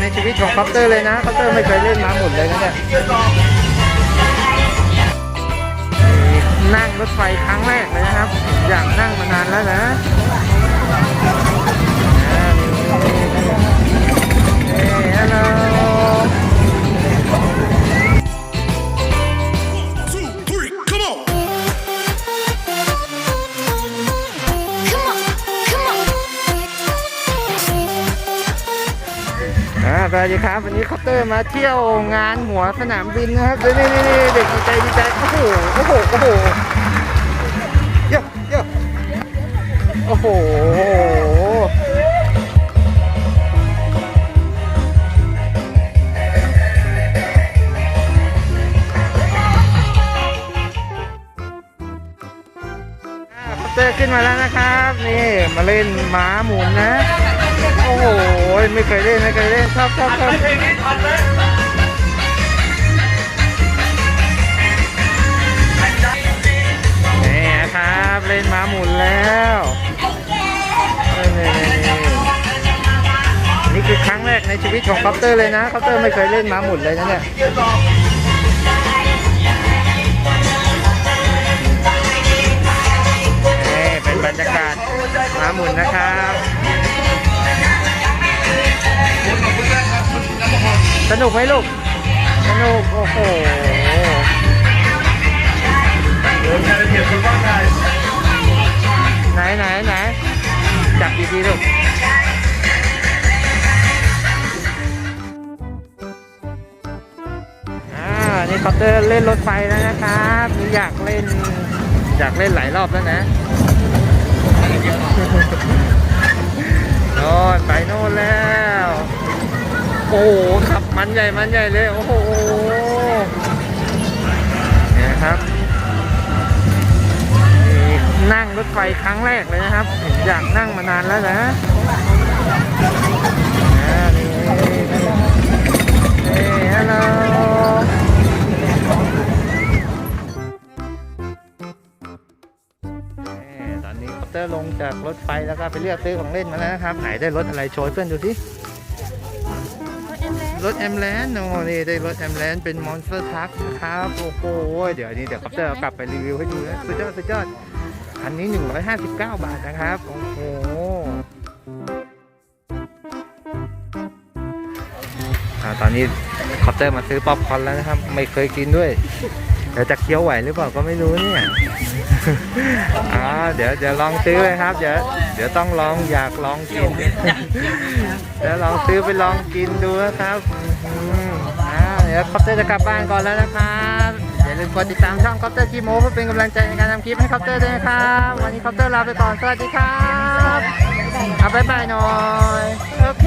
ในชีวิตของคัพเตอร์เลยนะคัพเตอร์ไม่เคยเล่นม้าหมุนเลยนะเนี่ยนั่งรถไฟครั้งแรกเลยนะครับ อยากนั่งมานานแล้วนะ อ่าสวัสดีครับ วันนี้คอปเตอร์มาเที่ยวงานหัวสนามบินนะครับนี่นี่นี่เด็กดีใจดีใจโอ้โหโอ้โหโอ้โหเยอะเยอะโอ้โหคอปเตอร์ขึ้นมาแล้วนะครับ นี่มาเล่นม้าหมุนนะ อ้โห ไม่เคยเล่นไม่เคยเล่นชอบชอบชอบนี่ครับ เล่นม้าหมุนแล้วนี่นี่นี่นี่คือครั้งแรกในชีวิตของคอปเตอร์เลยนะคอปเตอร์ไม่เคยเล่นม้าหมุนเลยนะเนี่ยนี่เป็นบรรยากาศม้าหมุนนะครับ สนุกไหมลูก สนุก โอ้โหไหนไหนไหนจับดีๆลูกอ่านี่คอปเตอร์เล่นรถไฟแล้วนะครับอยากเล่น อยากเล่นหลายรอบแล้วนะโน่นไปโน่นแล้ว โอ้โหขับมันใหญ่มันใหญ่เลยโอ้โหเนี่ยครับนี่นั่งรถไฟครั้งแรกเลยนะครับ อยากนั่งมานานแล้วนะนี่ฮัลโหลนี่ตอนนี้คอปเตอร์ลงจากรถไฟแล้วก็ไปเลือกซื้อของเล่นมาแล้วนะครับ ไหนได้รถอะไรโชว์เพื่อนดูสิ รถแอมแลนโอ้นี่ได้รถแอมแลนเป็นมอนสเตอร์ทักนะครับโอ้โหเดี๋ยวนี้เดี๋ยวครับจะกลับไปรีวิวให้ดูนะสุดยอดสุดยอดอันนี้ 159 บาทนะครับ โอ้โหอ่าตอนนี้คอปเตอร์มาซื้อป๊อปคอร์นแล้วนะครับ ไม่เคยกินด้วย เดี๋ยวจะเคี้ยวไหวหรือเปล่าก็ไม่รู้เนี่ยอ่าเดี๋ยวเดี๋ยวลองซื้อเลยครับ เดี๋ยวเดี๋ยวต้องลองอยากลองกินเดี๋ยวลองซื้อไปลองกินดูนะครับอ่าเดี๋ยวคอปเตอร์จะกลับบ้านก่อนแล้วนะครับอย่าลืมกดติดตามช่องคอปเตอร์กีโมเพื่อเป็นกำลังใจในการทำคลิปให้คอปเตอร์ด้วยนะครับ วันนี้คอปเตอร์ลาไปก่อนสวัสดีครับเอาบ๊ายบายหน่อย โอเค